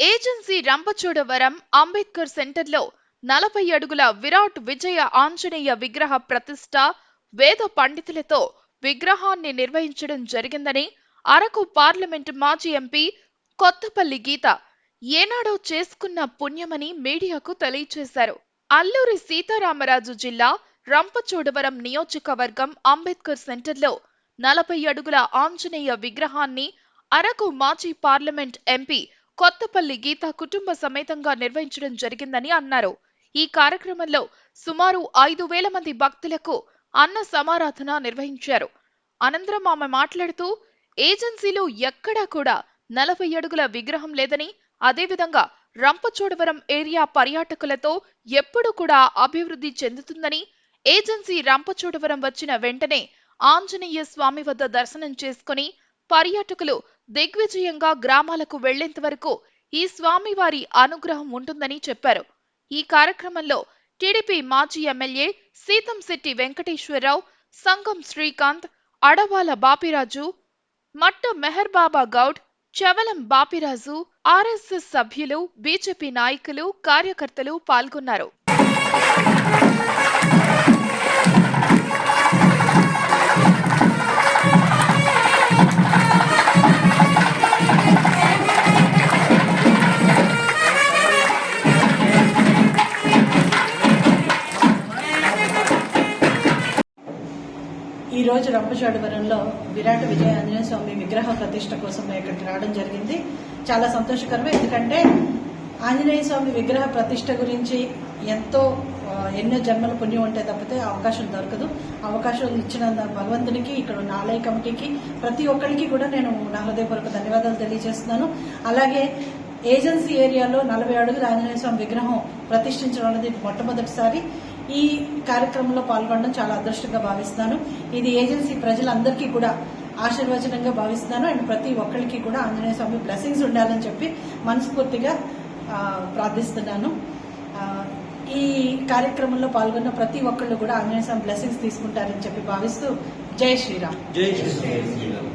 Agency Rampachodavaram Ambedkar సెంటర్లో నలభై అడుగుల విరాట్ విజయ ఆంజనేయ విగ్రహ ప్రతిష్ట వేద పండితులతో విగ్రహాన్ని నిర్వహించడం జరిగిందని అరకు పార్లమెంటు మాజీ ఎంపీ కొత్తపల్లి గీత ఏనాడో చేసుకున్న పుణ్యమని మీడియాకు తెలియచేశారు. అల్లూరి సీతారామరాజు జిల్లా రంపచోడవరం నియోజకవర్గం అంబేద్కర్ సెంటర్లో నలభై అడుగుల ఆంజనేయ విగ్రహాన్ని అరకు మాజీ పార్లమెంట్ ఎంపీ కొత్తపల్లి గీత కుటుంబ సమేతంగా నిర్వహించడం జరిగిందని అన్నారు. ఈ కార్యక్రమంలో సుమారు ఐదు వేల మంది భక్తులకు అన్న సమారాధన నిర్వహించారు. అనంతరం ఆమె మాట్లాడుతూ ఏజెన్సీలో ఎక్కడా కూడా నలభై అడుగుల విగ్రహం లేదని అదేవిధంగా రంపచోడవరం ఏరియా పర్యాటకులతో ఎప్పుడు కూడా అభివృద్ధి చెందుతుందని ఏజెన్సీ రంపచోడవరం వచ్చిన వెంటనే ఆంజనేయ స్వామి వద్ద దర్శనం చేసుకుని పర్యాటకులు దిగ్విజయంగా గ్రామాలకు వెళ్ళేంత వరకు ఈ స్వామివారి అనుగ్రహం ఉంటుందని చెప్పారు. ఈ కార్యక్రమంలో టీడీపీ మాజీ ఎమ్మెల్యే సీతంశెట్టి వెంకటేశ్వరరావు సంగం శ్రీకాంత్ అడవాల బాపిరాజు మట్ట మెహర్ బాబా గౌడ్ చవలం బాపిరాజు ఆర్ఎస్ఎస్ సభ్యులు బీజేపీ నాయకులు కార్యకర్తలు పాల్గొన్నారు. ఈ రోజు రంపచోడవరంలో విరాట విజయ ఆంజనేయ స్వామి విగ్రహ ప్రతిష్ట కోసం ఇక్కడికి రావడం జరిగింది. చాలా సంతోషకరమే ఎందుకంటే ఆంజనేయ స్వామి విగ్రహ ప్రతిష్ట గురించి ఎంతో ఎన్నో జన్మల పుణ్యం ఉంటే తప్పితే అవకాశం దొరకదు. అవకాశం ఇచ్చిన భగవంతునికి ఇక్కడ ఉన్న ఆలయ కమిటీకి ప్రతి ఒక్కరికి కూడా నేను నా హృదయపూర్వక ధన్యవాదాలు తెలియజేస్తున్నాను. అలాగే ఏజెన్సీ ఏరియాలో నలభై అడుగుల ఆంజనేయ స్వామి విగ్రహం ప్రతిష్ఠించడం అనేది మొట్టమొదటిసారి. ఈ కార్యక్రమంలో పాల్గొనడం చాలా అదృష్టంగా భావిస్తాను ఇది ఏజెన్సీ ప్రజలందరికీ కూడా ఆశీర్వచనంగా భావిస్తున్నాను. అండ్ ప్రతి ఒక్కరికి కూడా ఆంజనేయ స్వామి బ్లెస్సింగ్స్ ఉండాలని చెప్పి మనస్ఫూర్తిగా ప్రార్థిస్తున్నాను. ఈ కార్యక్రమంలో పాల్గొన్న ప్రతి ఒక్కళ్ళు కూడా ఆంజనేయ స్వామి బ్లెస్సింగ్స్ తీసుకుంటారని చెప్పి భావిస్తూ జై శ్రీరామ్. జై శ్రీరామ్.